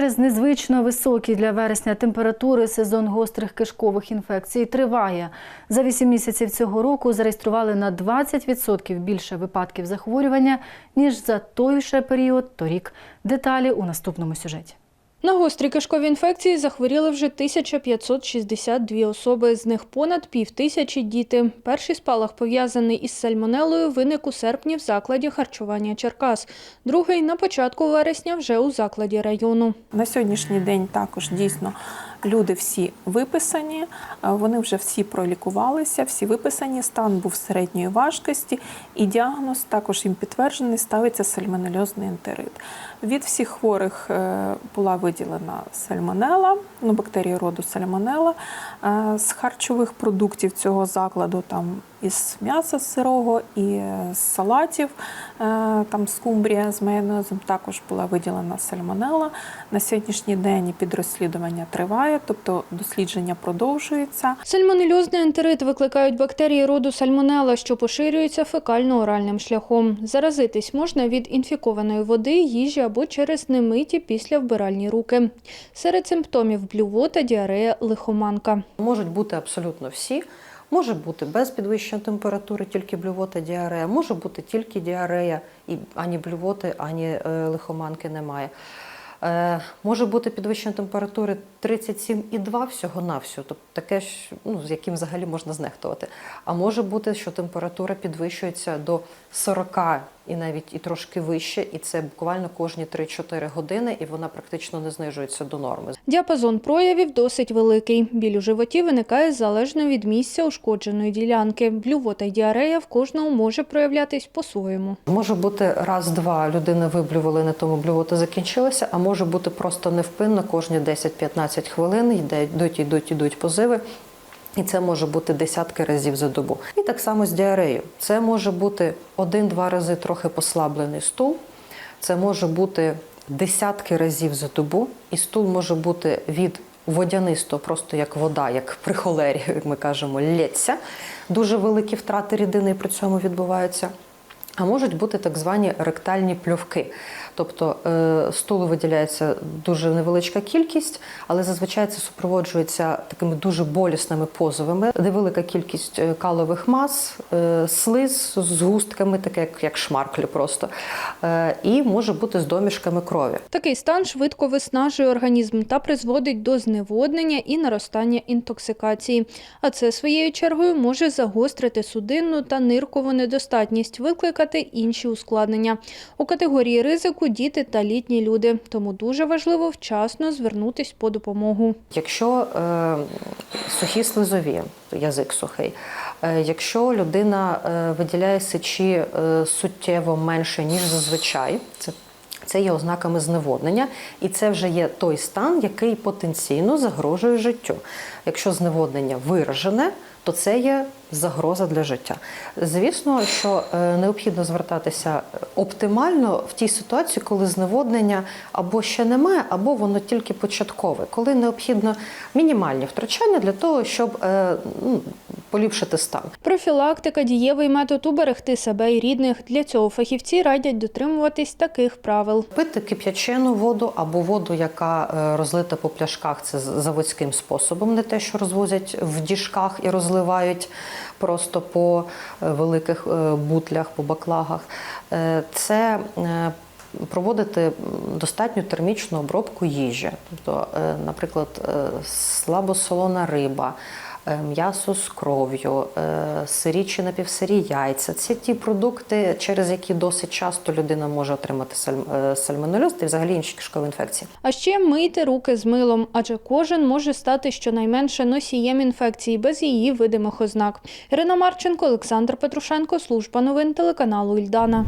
Через незвично високі для вересня температури сезон гострих кишкових інфекцій триває. За 8 місяців цього року зареєстрували на 20% більше випадків захворювання, ніж за той же період торік. Деталі у наступному сюжеті. На гострі кишкові інфекції захворіли вже 1562 особи, з них понад пів тисячі діти. Перший спалах, пов'язаний із сальмонелою, виник у серпні в закладі харчування Черкас. Другий – на початку вересня вже у закладі району. На сьогоднішній день також дійсно люди всі виписані, е, вони вже всі пролікувалися, всі виписані, стан був середньої важкості, і діагноз також їм підтверджений, ставиться сальмонельозний ентерит. Від всіх хворих е, була виділена сальмонела, ну, бактерії роду сальмонела. Е, З харчових продуктів цього закладу там із м'яса сирого і е, з салатів, е, там скумбрія з майонезом також була виділена сальмонела. На сьогоднішній день підрозслідування триває, тобто дослідження продовжується. Сальмонельозний ентерит викликають бактерії роду сальмонела, що поширюються фекально-оральним шляхом. Заразитись можна від інфікованої води, їжі або через немиті після вбиральні руки. Серед симптомів блювота, діарея, лихоманка. Можуть бути абсолютно всі. Може бути без підвищення температури, тільки блювота, діарея, може бути тільки діарея, і ані блювоти, ані е, лихоманки немає. Е, може бути підвищення температури 37,2 всього-навсього, тобто таке, ну, з яким взагалі можна знехтувати. А може бути, що температура підвищується до 40 і навіть і трошки вище, і це буквально кожні 3-4 години, і вона практично не знижується до норми. Діапазон проявів досить великий. Біль у животі виникає залежно від місця ушкодженої ділянки. Блювота й діарея в кожному може проявлятись по-своєму. Може бути раз-два людини виблювали, на тому блювота закінчилася, а може бути просто невпинно кожні 10-15 хвилин йде, йдуть, йдуть, йдуть позиви. І це може бути десятки разів за добу. І так само з діареєю. Це може бути один-два рази трохи послаблений стул. Це може бути десятки разів за добу, і стул може бути від водянистого, просто як вода, як при холері, як ми кажемо, лється. Дуже великі втрати рідини при цьому відбуваються. А можуть бути так звані ректальні пльовки. Тобто е, стулу виділяється дуже невеличка кількість, але зазвичай це супроводжується такими дуже болісними позовами, де велика кількість е, калових мас, е, слиз з густками, таке як, шмарклі просто, і може бути з домішками крові. Такий стан швидко виснажує організм та призводить до зневоднення і наростання інтоксикації. А це своєю чергою може загострити судинну та ниркову недостатність, викликати інші ускладнення. У категорії ризику діти та літні люди, тому дуже важливо вчасно звернутись по допомогу. Якщо е, сухі слизові, язик сухий, е, якщо людина е, виділяє сечі е, суттєво менше, ніж зазвичай, це це є ознаками зневоднення, і це вже є той стан, який потенційно загрожує життю. Якщо зневоднення виражене, то це є загроза для життя. Звісно, що е, необхідно звертатися оптимально в тій ситуації, коли зневоднення або ще немає, або воно тільки початкове, коли необхідно мінімальні втручання для того, щоб е, ну, поліпшити стан. Профілактика, дієвий метод уберегти себе і рідних. Для цього фахівці радять дотримуватись таких правил. Пити кип'ячену воду або воду, яка е, розлита по пляшках, це заводським способом, не те, що розвозять в діжках і розливають просто по е, великих е, бутлях, по баклагах. Це Проводити достатню термічну обробку їжі, тобто, наприклад, слабосолона риба, м'ясо з кров'ю, е, сирі чи напівсирі яйця. Це ті продукти, через які досить часто людина може отримати е, сальмонельоз та взагалі інші кишкові інфекції. А ще мийте руки з милом, адже кожен може стати щонайменше носієм інфекції без її видимих ознак. Ірина Марченко, Олександр Петрушенко, служба новин телеканалу Ільдана.